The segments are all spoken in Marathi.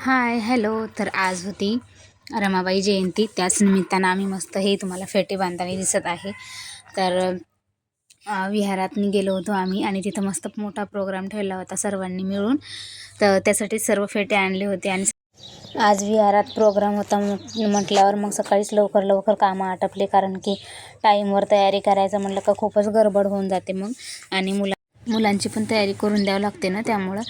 Hi hello. तर आज होती रमाबाई जयंती. त्याच निमित्तानं आम्ही मस्त हे तुम्हाला फेटे बांधताना दिसत आहे. तर विहारात गेलो होतो आम्ही आणि तिथं मस्त मोठा प्रोग्राम ठेवला होता सर्वांनी मिळून. तर त्यासाठी सर्व फेटे आणले होते आणि आज विहारात प्रोग्राम होता म्हटल्यावर मग सकाळीच लवकर लवकर कामं आटपले कारण की टाईमवर तयारी करायचं म्हटलं का खूपच गडबड होऊन जाते मग. आणि मुला मुलांची पण तयारी करून द्यावं लागते ना त्यामुळं.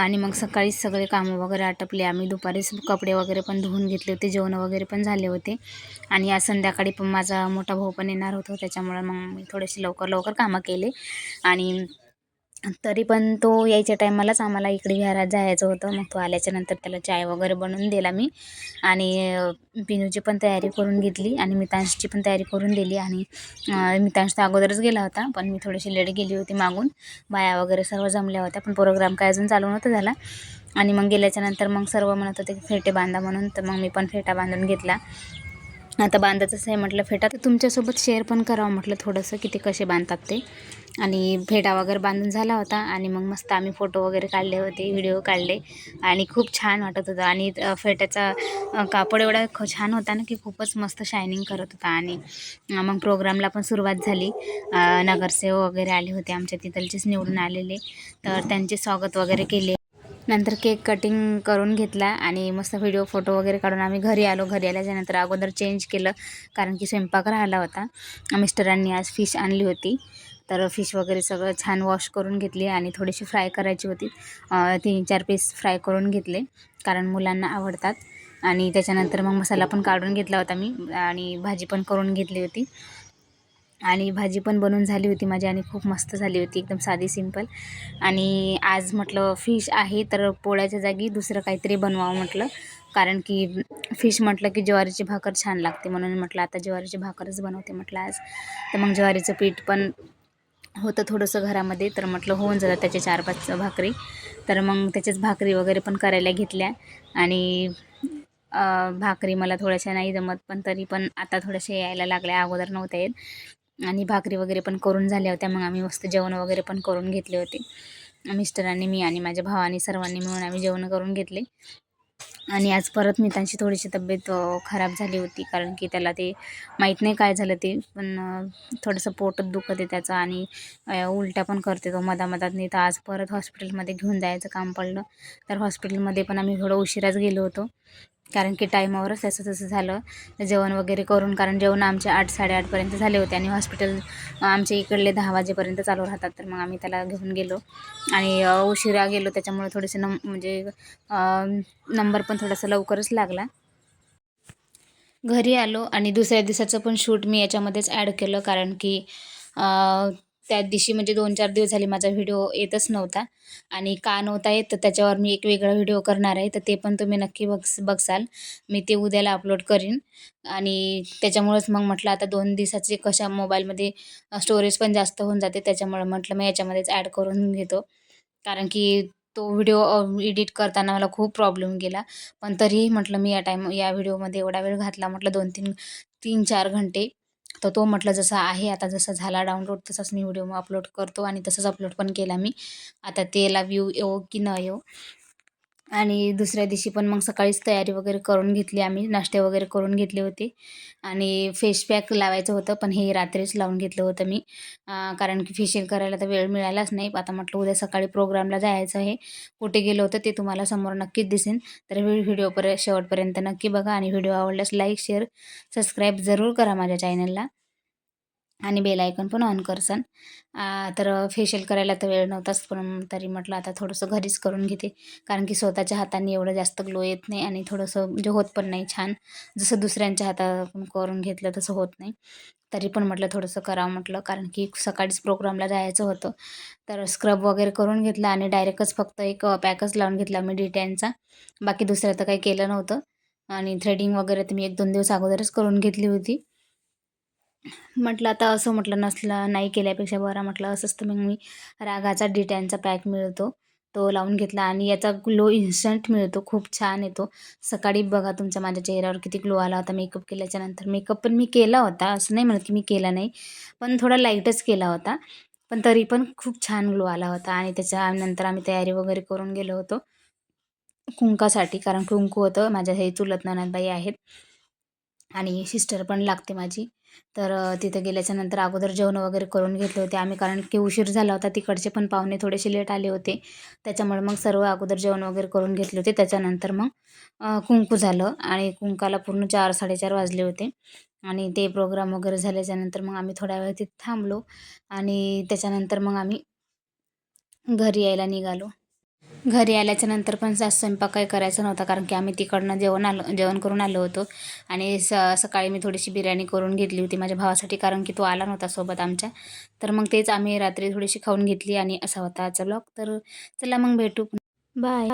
आणि मग सकाळीच सगळे कामं वगैरे आटपले. आम्ही दुपारीच कपडे वगैरे पण धुवून घेतले होते. जेवण वगैरे पण झाले होते. आणि आज संध्याकाळी पण माझा मोठा भाऊ पण येणार होता. त्याच्यामुळं मग मी थोडेसे लवकर लवकर कामं केले. आणि तरी पण तो यायच्या टायमालाच आम्हाला इकडे विहारात जायचं होतं. मग तो आल्याच्यानंतर त्याला चाय वगैरे बनवून दिला मी. आणि पिनूची पण तयारी करून घेतली आणि मितांशची पण तयारी करून दिली. आणि मितांश तर अगोदरच गेला होता पण मी थोडीशी लेट गेली होती मागून. बाया वगैरे सर्व जमल्या होत्या पण प्रोग्राम काय अजून चालू नव्हता झाला. आणि मग गेल्याच्यानंतर मग सर्व म्हणत होते की फेटे बांधा म्हणून. तर मग मी पण फेटा बांधून घेतला. आता बांधायचंच आहे म्हटलं फेटा. तर तुमच्यासोबत शेअर पण करावं म्हटलं थोडंसं की ते कसे बांधतात ते. आणि फेटा वगैरे बांधून झाला होता आणि मग मस्त आम्ही फोटो वगैरे काढले होते व्हिडिओ काढले. आणि खूप छान वाटत होतं. आणि फेट्याचा कापड एवढा ख छान होता ना की खूपच मस्त शायनिंग करत होता. आणि मग प्रोग्रामला पण सुरुवात झाली. नगरसेवक वगैरे आले होते आमच्या तिथलचेच निवडून आलेले. तर त्यांचे स्वागत वगैरे केले. नंतर केक कटिंग करून घेतला आणि मस्त व्हिडिओ फोटो वगैरे काढून आम्ही घरी आलो. घरी आल्याच्यानंतर अगोदर चेंज केलं कारण की स्वयंपाक राहिला होता. मिस्टरांनी आज फिश आणली होती. तर फिश वगैरे सगळं छान वॉश करून घेतली आणि थोडीशी फ्राय करायची होती. तीन चार पीस फ्राय करून घेतले कारण मुलांना आवडतात. आणि त्याच्यानंतर मग मसाला पण काढून घेतला होता मी आणि भाजी पण करून घेतली होती. आणि भाजी पण बनवून झाली होती माझी आणि खूप मस्त झाली होती एकदम साधी सिंपल आणि आज म्हटलं फिश आहे तर पोळ्याच्या जागी दुसरं काहीतरी बनवावं म्हटलं. कारण की फिश म्हटलं की ज्वारीची भाकर छान लागते म्हणून म्हटलं आता ज्वारीची भाकरच बनवते म्हटलं आज. तर मग ज्वारीचं पीठ पण होतं थोडंसं घरामध्ये तर म्हटलं होऊन जातं त्याचे चार पाच भाकरी. तर मग त्याच्याच भाकरी वगैरे पण करायला घेतल्या. आणि भाकरी मला थोड्याशा नाही जमत पण तरी पण आता थोड्याशा यायला लागल्या अगोदर नव्हत्या येत. आणि भाकरी वगैरे पण करून झाल्या होत्या. मग आम्ही मस्त जेवण वगैरे पण करून घेतले होते. मिस्टरांनी मी आणि माझ्या भावानी सर्वांनी मिळून आम्ही जेवण करून घेतले. आणि आज परत मितांची थोडीशी तब्येत खराब झाली होती. कारण की त्याला ते माहीत नाही काय झालं ते. पण थोडंसं पोटच दुखत आहे त्याचं आणि उलट्या पण करते तो मधामधात. नाही तर आज परत हॉस्पिटलमध्ये घेऊन जायचं काम पडलं. तर हॉस्पिटलमध्ये पण आम्ही थोडं उशिराच गेलो होतो. कारण की टायमावरच त्याचं तसं झालं. जेवण वगैरे करून कारण जेवण आमचे आठ साडेआठपर्यंत झाले होते आणि हॉस्पिटल आमच्या इकडले दहा वाजेपर्यंत चालू राहतात. तर मग आम्ही त्याला घेऊन गेलो. आणि उशिरा गेलो. त्याच्यामुळे थोडेसे नम म्हणजे नंबर पण थोडासा लवकरच लागला. घरी आलो आणि दुसऱ्या दिवसाचं पण शूट मी याच्यामध्येच ॲड केलं. कारण की त्या दिवशी म्हणजे दोन चार दिवस झाले माझा व्हिडिओ येतच नव्हता. आणि का नव्हता येत तर त्याच्यावर मी एक वेगळा व्हिडिओ करणार आहे. तर ते पण तुम्ही नक्की बघ बघसाल. मी ते उद्याला अपलोड करीन. आणि त्याच्यामुळंच मग म्हटलं आता दोन दिवसाचे कशा मोबाईलमध्ये स्टोरेज पण जास्त होऊन जाते त्याच्यामुळं म्हटलं मी याच्यामध्येच ॲड करून घेतो. कारण की तो व्हिडिओ एडिट करताना मला खूप प्रॉब्लेम गेला. पण तरीही म्हटलं मी या टाईम या व्हिडिओमध्ये एवढा वेळ घातला म्हटलं दोन तीन तीन चार घंटे. तर तो म्हटलं जसा आहे आता जसा झाला डाउनलोड तसाच मी व्हिडिओ अपलोड करतो. आणि तसंच अपलोड पण केला मी. आता त्याला व्ह्यू येवो की न येवो. आणि दुसऱ्या दिवशी पण मग सकाळीच तयारी वगैरे करून घेतली आम्ही नाश्ते वगैरे करून घेतले होते. आणि फेस पॅक लावायचं होतं पण हे रात्रीच लावून घेतलं होतं मी. कारण की फेशियल करायला तर वेळ मिळालाच नाही. आता म्हटलं उद्या सकाळी प्रोग्रामला जायचं आहे. कुठे गेलो होतं ते तुम्हाला समोर नक्कीच दिसेन. तर व्हिडिओ पर्यंत शेवटपर्यंत नक्की बघा. आणि व्हिडिओ आवडल्यास लाईक शेअर सबस्क्राईब जरूर करा माझ्या चॅनलला आणि बेल आयकॉन पण ऑन करसन. तर फेशियल करायला तर वेळ नव्हताच पण तरी म्हटलं आता थोडंसं घरीच करून घेते. कारण की स्वतःच्या हाताने एवढं जास्त ग्लो येत नाही आणि थोडंसं म्हणजे होत पण नाही छान. जसं दुसऱ्यांच्या हातातून करून घेतलं तसं होत नाही. तरी पण म्हटलं थोडंसं करावं म्हटलं कारण की सकाळीच प्रोग्रामला जायचं होतं. तर स्क्रब वगैरे करून घेतला आणि डायरेक्टच फक्त एक पॅकच लावून घेतला मी डिटॅनचा बाकी दुसरं तर काही केलं नव्हतं. आणि थ्रेडिंग वगैरे तर मी एक दोन दिवस अगोदरच करून घेतली होती. म्हटलं आता असं म्हटलं नसलं नाही केल्यापेक्षा बरा म्हटलं असंच तर मग मी रागाचा डिटॅनचा पॅक मिळतो तो लावून घेतला आणि याचा ग्लो इन्स्टंट मिळतो. खूप छान येतो. सकाळी बघा तुमच्या माझ्या चेहऱ्यावर किती ग्लो आला होता मेकअप केल्याच्यानंतर. मेकअप पण मी केला होता असं नाही म्हणत की मी केला नाही पण थोडा लाईटच केला होता. पण तरी पण खूप छान ग्लो आला होता आणि त्याच्यानंतर आम्ही तयारी वगैरे करून गेलो होतो कुंकासाठी कारण कुंकू होतं. माझ्या हे चुलत ननदबाई आहेत. आणि सिस्टर पण लागते माझी. तर तिथं गेल्याच्यानंतर अगोदर जेवण वगैरे करून घेतले होते. आम्ही कारण की उशीर झाला होता. तिकडचे पण पाहुणे थोडेसे लेट आले होते. त्याच्यामुळे मग सर्व अगोदर जेवण वगैरे करून घेतले होते. त्याच्यानंतर मग कुंकू झालं आणि कुंकाला पूर्ण चार साडेचार वाजले होते. आणि ते प्रोग्राम वगैरे झाल्याच्यानंतर मग आम्ही थोड्या वेळ तिथे थांबलो. आणि त्याच्यानंतर मग आम्ही घरी यायला निघालो. घरी आल्याच्यानंतर पण जास्त स्वयंपाक काही करायचा नव्हता कारण की आम्ही तिकडनं जेवण आलो जेवण करून आलो होतो. आणि स सकाळी मी थोडीशी बिर्याणी करून घेतली होती माझ्या भावासाठी कारण की तो आला नव्हता सोबत आमच्या. तर मग तेच आम्ही रात्री थोडीशी खाऊन घेतली आणि असा होता आजचा ब्लॉग. तर चला मग भेटू बाय.